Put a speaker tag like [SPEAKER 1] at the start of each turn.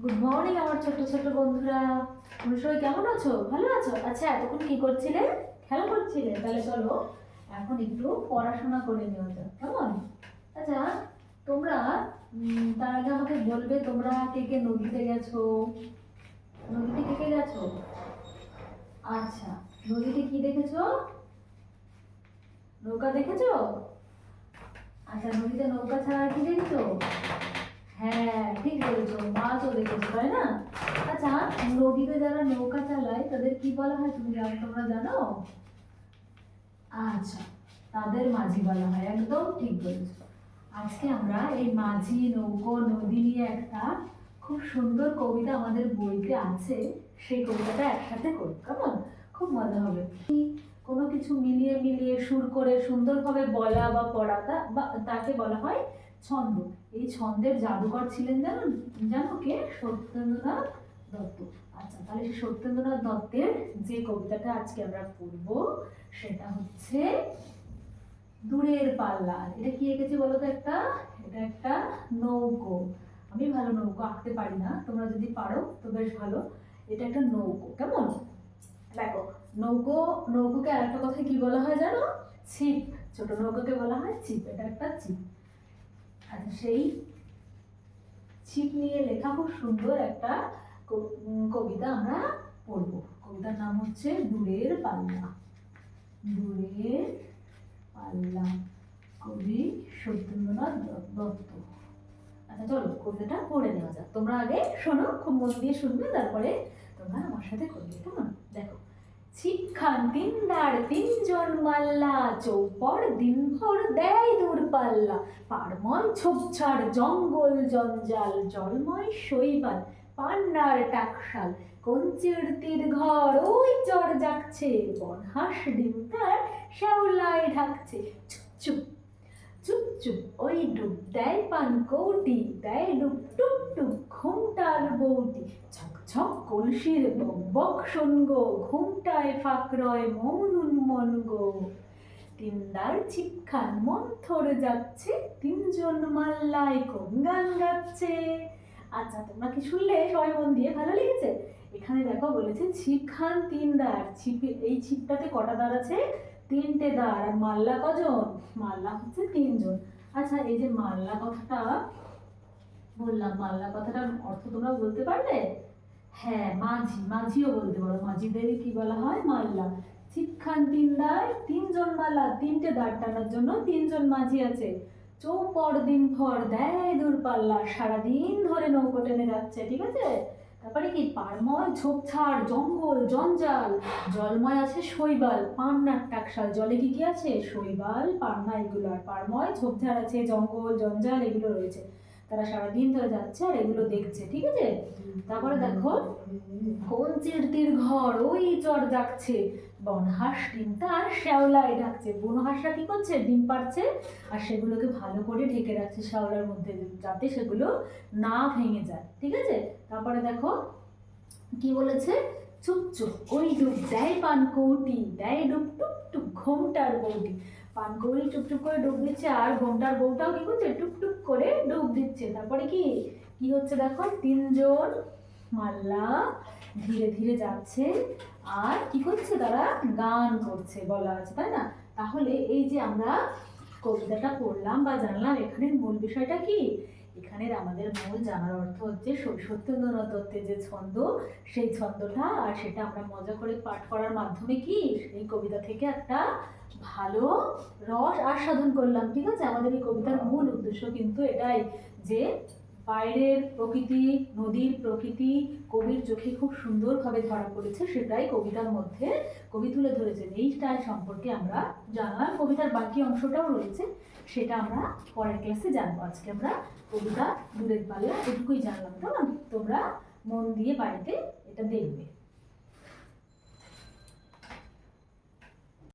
[SPEAKER 1] Good morning আমার ছোট ছোট বন্ধুরা। তোমরা সবাই কেমন আছো? ভালো আছো? আচ্ছা এতক্ষণ কি করছিলে? খেলা করছিলে? তাহলে চলো, এখন একটু পড়াশোনা করে নেওয়া যাক কেমন? আচ্ছা তোমরা তার আগে আমাকে বলবে, তোমরা কে কে নদীতে গেছো? নদীতে কে কে গেছো? আচ্ছা নদীতে কি দেখেছ? নৌকা দেখেছ? আচ্ছা নদীতে নৌকা ছাড়া কি দেখেছ? হ্যাঁ ঠিক বলেছ। মাছও দেখেছ, তাই না? আচ্ছা নদীতে যারা নৌকা চালায়, তাদের কি বলা হয় তুমি তোমরা জানো? আচ্ছা তাদের মাঝি বলা হয়, একদম ঠিক বলেছ। আজকে আমরা এই মাঝি, নৌকো, নদী নিয়ে একটা খুব সুন্দর কবিতা আমাদের বইতে আছে, সেই কবিতাটা একসাথে করব কেমন? খুব মজা হবে। কোনো কিছু মিলিয়ে মিলিয়ে সুর করে সুন্দরভাবে বলা বা পড়া বা তাকে বলা হয় ছন্দ। এই ছন্দের জাদুকর ছিলেন জানো জানো কে? সত্যেন্দ্রনাথ দত্ত। আচ্ছা তাহলে সেই সত্যেন্দ্রনাথ দত্তের যে কবিতাটা আজকে আমরা পড়ব, সেটা হচ্ছে দূরের পাল্লা এটা কি এঁকেছি বলো তো একটা? এটা একটা নৌকো। আমি ভালো নৌকো আঁকতে পারি না, তোমরা যদি পারো তো বেশ ভালো। এটা একটা নৌকো, কেমন? দেখো, নৌকো, নৌকোকে আর একটা কথা কি বলা হয় জানো? ছিপ। ছোট নৌকোকে বলা হয় ছিপ। এটা একটা ছিপ। আচ্ছা সেই ছিপ নিয়ে লেখা খুব সুন্দর একটা কবিতা আমরা পড়ব। কবিতার নাম হচ্ছে দূরের পাল্লা। দূরের পাল্লা। কবি সত্যেন্দ্রনাথ দত্ত। আচ্ছা চলো কবিতাটা পড়ে নেওয়া যাক। তোমরা আগে শোনো, খুব মন দিয়ে শুনবে, তারপরে তোমরা আমার সাথে কেমন দেখো শিক্ষান তিনদার তিনজন মাল্লা চৌপর দিনভর দেয় দূর পাল্লা পারময় ছোপছাড় জঙ্গল জঞ্জাল, জলময় শৈবাল, পান্নার টাকশাল কঞ্চির তীর ঘর, ওই চর যাচ্ছে বনহাস ডিম তার শ্যাওলায় ঢাকছে। চুপ চুপ চুপ চুপ, ওই ডুব দেয় পান কৌটি দেয় ডুব টুপ টুপ, ঘুমটার বৌটি। ছক ছক কলসির বক বক শোন গো ঘুমটায় ফাঁক রয় মন উন্মন গো তিনদার চিপখান মন্থর যাচ্ছে, তিনজন মাল্লায় কোন গান গাচ্ছে। আচ্ছা তোমরা কি শুনলে? সবাই মন দিয়ে ভালো লেগেছে? এখানে দেখো বলেছে ছিপ খান তিন দাঁড় ছিপে, এই ছিপটাতে কটা দাঁড় আছে? তিনটে দাঁড় আর মাল্লা কজন? মাল্লা হচ্ছে তিনজন। আচ্ছা এই যে মাল্লা কথাটা, বললাম, মাল্লা কথাটার অর্থ তোমরা বলতে পারবে হ্যাঁ মাঝি, মাঝিও বলতে পারো। মাঝিদের কি বলা হয়? মাল্লা। ছিপখান তিন দাঁড় তিনজন মাল্লা। তিনটে দাঁড় টানার জন্য তিনজন মাঝি আছে। চৌপর দিন ভর দেয় দূরপাল্লা সারাদিন ধরে নৌকো টেনে যাচ্ছে, ঠিক আছে? তারপরে কি? পারময় ঝোপঝাড়, জঙ্গল, জঞ্জাল। জলময় আছে শৈবাল পান্নার টাকশাল। জলে কি কি আছে? শৈবাল, পান্না এগুলো। আর পারময় ঝোপঝাড় আছে, জঙ্গল, জঞ্জাল এগুলো রয়েছে। তারা সারাদিন ধরে যাচ্ছে আর এগুলো দেখছে, ঠিক আছে? তারপরে দেখো কোন চিরতির ঘর, ওই চর যাচ্ছে বনহাঁস ডিম তার শ্যাওলায় ডাকছে। বনহাঁসরা কি করছে? ডিম পাড়ছে আর সেগুলোকে ভালো করে ঢেকে রাখছে শ্যাওলার মধ্যে, যাতে সেগুলো না ভেঙে যায়, ঠিক আছে? তারপরে দেখো, কি বলেছে? চুপ চুপ ওই ডুব দেয় পান কৌটি দেয় ডুব টুক টুক ঘোমটার বৌটি পান কৌড়ি টুকটুক করে ডুব দিচ্ছে আর ঘোমটার বউটাও কি করছে? টুক টুক করে ডুব দিচ্ছে। তারপরে কি? কি হচ্ছে দেখো? তিনজন মাল্লা ধীরে ধীরে যাচ্ছে আর কি করছে তারা? গান করছে বলা আছে, তাই না? তাহলে এই যে আমরা কবিতাটা পড়লাম বা জানলাম এখানের মূল বিষয়টা কি? এখানের আমাদের মূল জানার অর্থ হচ্ছে সত্যেন্দ্রনাথ দত্তের যে ছন্দ, সেই ছন্দটা। আর সেটা আমরা মজা করে পাঠ করার মাধ্যমে কি? এই কবিতা থেকে একটা ভালো রস আস্বাদন করলাম। ঠিক আছে? আমাদের এই কবিতার মূল উদ্দেশ্য কিন্তু এটাই যে বাইরের প্রকৃতি, নদীর প্রকৃতি, কবির চোখে খুব সুন্দরভাবে ধরা পড়েছে, সেটাই কবিতার মধ্যে কবি তুলে ধরেছেন। এইটাই সম্পর্কে আমরা জানলাম কবিতার বাকি অংশটাও রয়েছে, সেটা আমরা পরের ক্লাসে জানব। আজকে আমরা কবিতা দূরের পাল্লা এটুকুই জানলাম। তো তোমরা মন দিয়ে বাড়িতে এটা দেখবে।